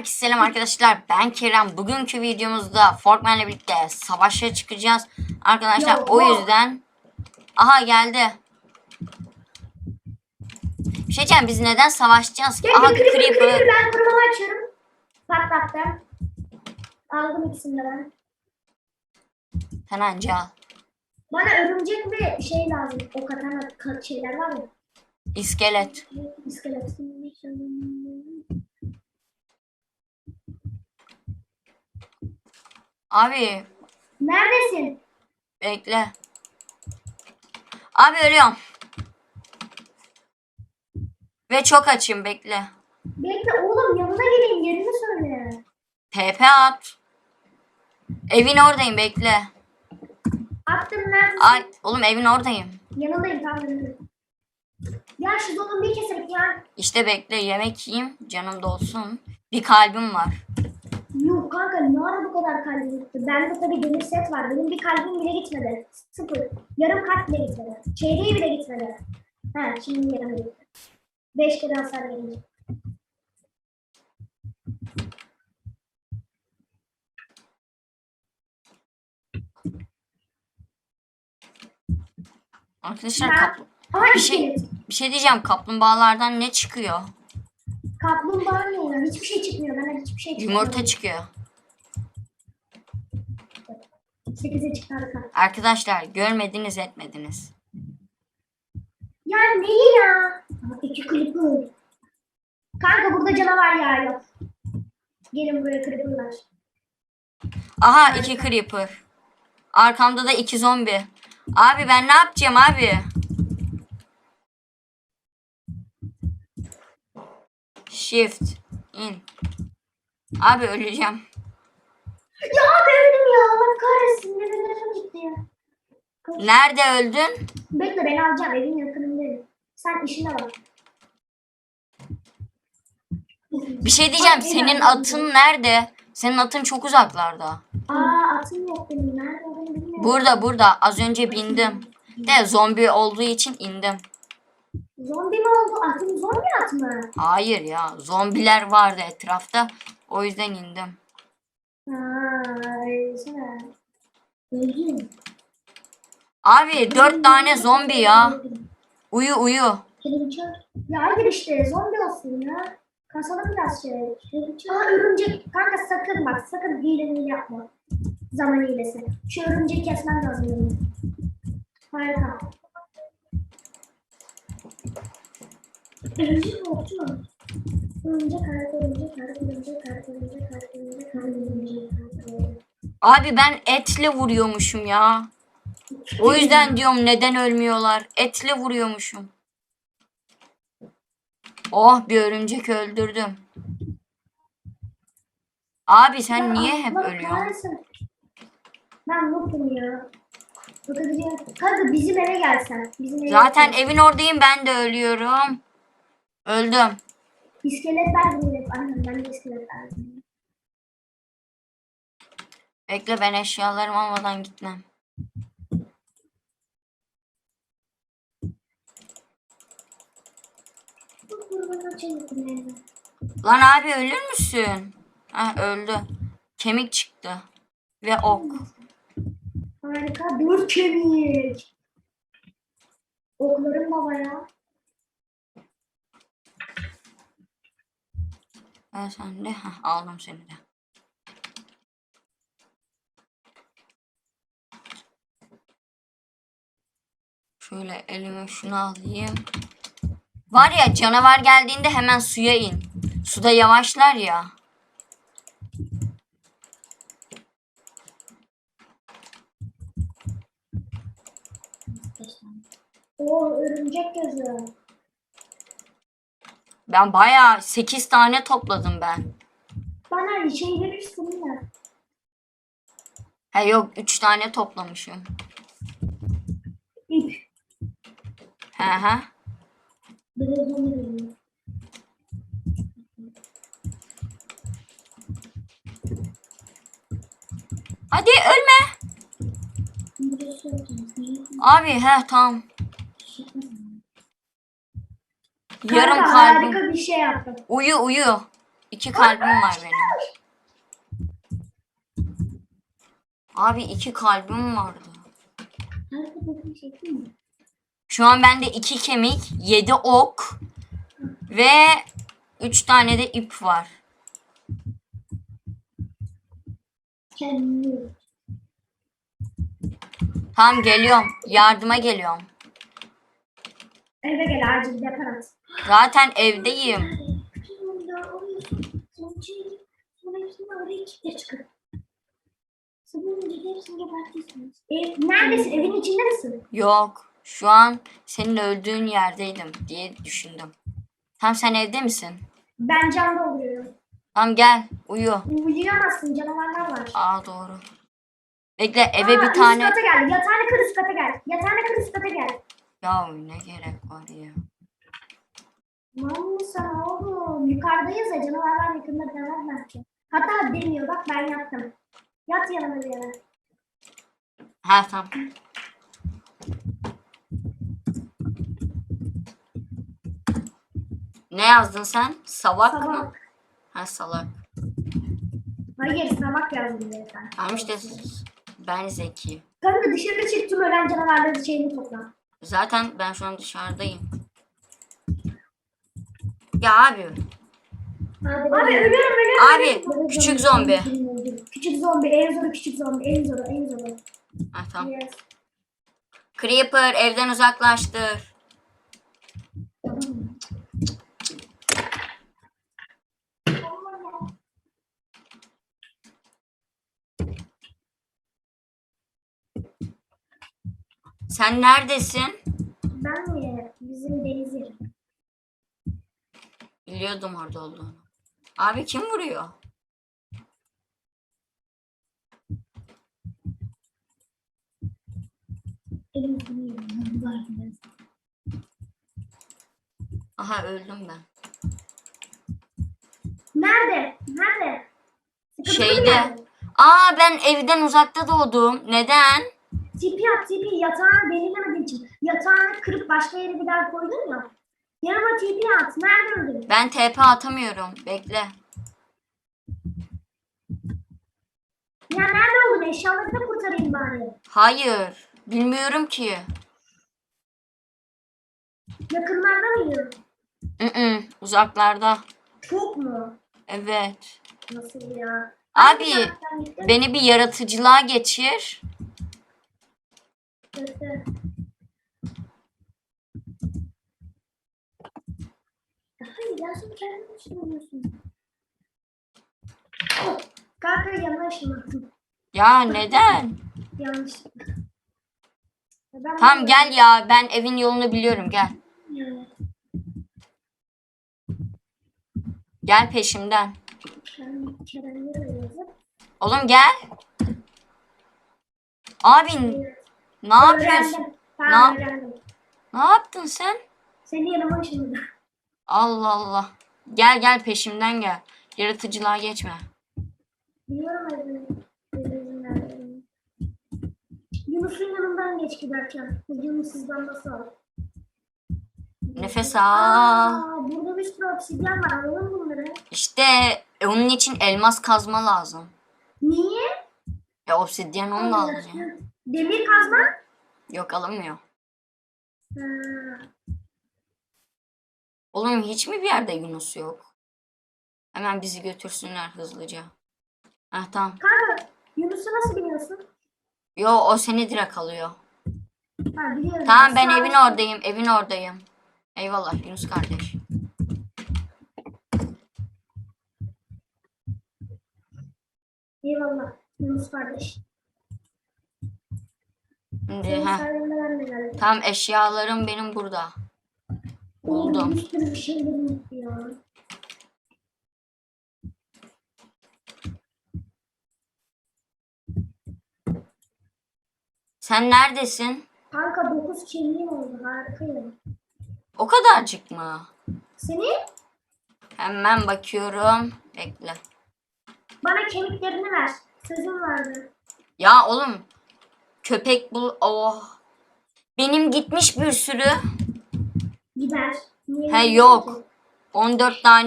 Herkese selam arkadaşlar. Ben Kerem. Bugünkü videomuzda Forkman'la birlikte savaşa çıkacağız. Arkadaşlar Yo, o yüzden Aha geldi. Bir şey diyeceğim biz neden savaşacağız ki? Aha creeper, creeper ben kurumamı açıyorum. Patlattım. Aldım ikisini de ben. Sen anca al. Bana örümcek ve şey lazım. O katana ka- şeyler var ya. İskelet. İskelet. Abi Neredesin? bekle. Abi ölüyorum. Ve çok açım bekle. Bekle oğlum yanına geleyim yerini söyle. TP at. Evin oradayım bekle. Attım neredesin? Ay oğlum evin oradayım. Yanındayım tamam yanındayım. Ya şu zombiyi keselim ya. İşte bekle yemek yiyeyim canım dolsun. Bir kalbim var. Yok kanka ne ara bu kadar kalbim gitti? Bende tabii demir set var. Benim bir kalbim bile gitmedi. Sıfır. Yarım kalp bile gitmedi. Çeyreği bile gitmedi. Ha şimdi yarım gitti. Beş kere hasar verince. Arkadaşlar Ben- kap- Ama bir şey bir şey diyeceğim kaplumbağalardan ne çıkıyor? Kaplumbağa ne ya? Hiçbir şey çıkmıyor. Bana hiçbir şey çıkmıyor. Yumurta çıkıyor. 8'e çıkardık. ha. Arkadaşlar görmediniz etmediniz. Ya neyi ya? Aa, İki creeper. Kanka burada canavar ya yok. Gelin buraya creeperlar. Aha iki creeper. Arkamda da iki zombi. Abi ben ne yapacağım abi? Shift in. Abi öleceğim. Ya abi öldüm ya. Allah kahretsin. Ne nefesim gitti ya. Nerede öldün? Bekle ben alacağım. Evin yakınındayım. Sen işine bak. Bir şey diyeceğim. Senin atın nerede? Senin atın çok uzaklarda. Aa atım yok benim. Nerede olduğunu bilmiyorum. Burada burada. Az önce bindim. De zombi olduğu için indim. Zombi mi oldu? Atım zombi at mı? Hayır ya. Zombiler vardı etrafta. O yüzden indim. Abi dört tane zombi ya. Uyu uyu. Ya hayır işte zombi olsun ya. Kasalım biraz şey. Aa örümcek. Kanka sakın bak sakın hileni yapma. Zaman hilesi. Şu örümceği kesmem lazım benim. Harika. Örümcek oldu? Örümcek harika örümcek harika örümcek harika örümcek harika örümcek harika örümcek harika örümcek. Abi ben etle vuruyormuşum ya. O yüzden diyorum neden ölmüyorlar. Etle vuruyormuşum. Oh bir örümcek öldürdüm. Abi sen Ya niye hep ölüyorsun? Ben noobum ya. Kanka bizim eve gelsen. Bizim eve Zaten gelsen. evin oradayım ben de ölüyorum. Öldüm. İskeletler bile. Aynen ben de iskeletler. Bekle ben eşyalarımı almadan gitmem. Lan abi ölür müsün? Ha öldü. Kemik çıktı. Ve ok. Harika. Dört kemik. Oklarım baba ya. Ben sen de Heh, aldım seni de. Şöyle elime şunu alayım. Var ya canavar geldiğinde hemen suya in. Suda yavaşlar ya. Oo örümcek gözü. Ben bayağı 8 tane topladım ben. Bana bir şey verirsin mi? Ha yok 3 tane toplamışım. İp. He he. Biraz onu vereyim. Hadi ölme. Şey. Abi he tamam. Yarım Kanka, kalbim. Harika bir şey yaptım. Uyu uyu. İki kalbim var benim. Abi iki kalbim vardı. Harika bir şey değil mi? Şu an bende iki kemik, yedi ok ve üç tane de ip var. Kendini. Tamam geliyorum. Yardıma geliyorum. Eve gel acil deparat. Zaten evdeyim. Neredesin? Evin içinde misin? Yok. Şu an senin öldüğün yerdeydim diye düşündüm. Tam sen evde misin? Ben can dolduruyorum. Tamam gel uyu. Uyuyamazsın canavarlar var. Aa doğru. Bekle eve Aa, bir Üst tane. kata gel. Yatağına kır üst kata gel. Yatağına kır üst kata gel. Ya ne gerek var ya. Lan mı sana oğlum? Yukarıdayız ya canavarlar yakında devam belki. Hatta demiyor bak ben yattım. Yat yanıma bir yere. Ha tamam. Ne yazdın sen? Savak mı? Ha salak. Hayır sabah yazdım diye sen. Tamam işte ben zeki. Kanka dışarı çık tüm ölen canavarların şeyini topla. Zaten ben şu an dışarıdayım. Ya abi. Abi ölüyorum ölüyorum. Abi küçük zombi. Küçük zombi en zoru küçük zombi en zoru en zoru. Ha tamam. Yes. Creeper evden uzaklaştır. Sen neredesin? Ben mi? Bizim deniz yeri. Biliyordum orada olduğunu. Abi kim vuruyor? Aha öldüm ben. Nerede? Nerede? Sıkıntılı bir Şeyde. Aa ben evden uzakta doğdum. Neden? Tipi at tipi yatağını belirlemediğin için. Yatağını kırıp başka yere bir daha koydun ya. Yanıma tipi at. Nerede öldün? Ben TP atamıyorum. Bekle. Ya nerede oldun? Eşyaları da kurtarayım bari. Hayır. Bilmiyorum ki. Yakınlarda mıydı? Mm uzaklarda. Çok mu? Evet. Nasıl ya? Abi Hangi taraftan gittin? beni bir yaratıcılığa geçir. Kötü. Hayır ya sen kendin. Oh, Kanka yanına ışınlansın. Ya neden? Yanlış. Ben Tamam gel ya ben evin yolunu biliyorum gel. Gel peşimden. Ben Kerem'leri yazıp. Oğlum gel. Abi ne yapıyorsun? Öğrendim. Ne Tamam yap- öğrendim. Ne yaptın sen? Seni yanıma ışınladım. Allah Allah. Gel gel peşimden gel. Yaratıcılığa geçme. Biliyorum. Yunus'un yanından geç giderken. Yunus sizden nasıl al? Nefes al. Aa, burada bir sürü obsidyen var. Alalım bunları. İşte e, onun için elmas kazma lazım. Niye? Ya obsidyen onu da alacağım. Demir kazma. Yok alınmıyor. Ha, Oğlum hiç mi bir yerde Yunus yok? Hemen bizi götürsünler hızlıca. Heh tamam. Kanka Yunus'u nasıl biliyorsun? Yo o seni direkt alıyor. Ha biliyorum. Tamam ben Sağ- evin oradayım. Evin oradayım. Eyvallah Yunus kardeş. Eyvallah. Yunus kardeş. Şimdi Senin heh. sayende ben de geldim. Tam eşyalarım benim burada. Buldum. Oğlum, Bir sürü bir şeylerim gitti ya. Sen neredesin? Kanka 9 kemiğim oldu. Harikayım. O kadarcık mı? Senin? Hemen bakıyorum. Bekle. Bana kemiklerini ver. Sözüm vardı. Ya oğlum köpek bul. Oh. Benim gitmiş bir sürü. Niye He yok. ki? 14 tane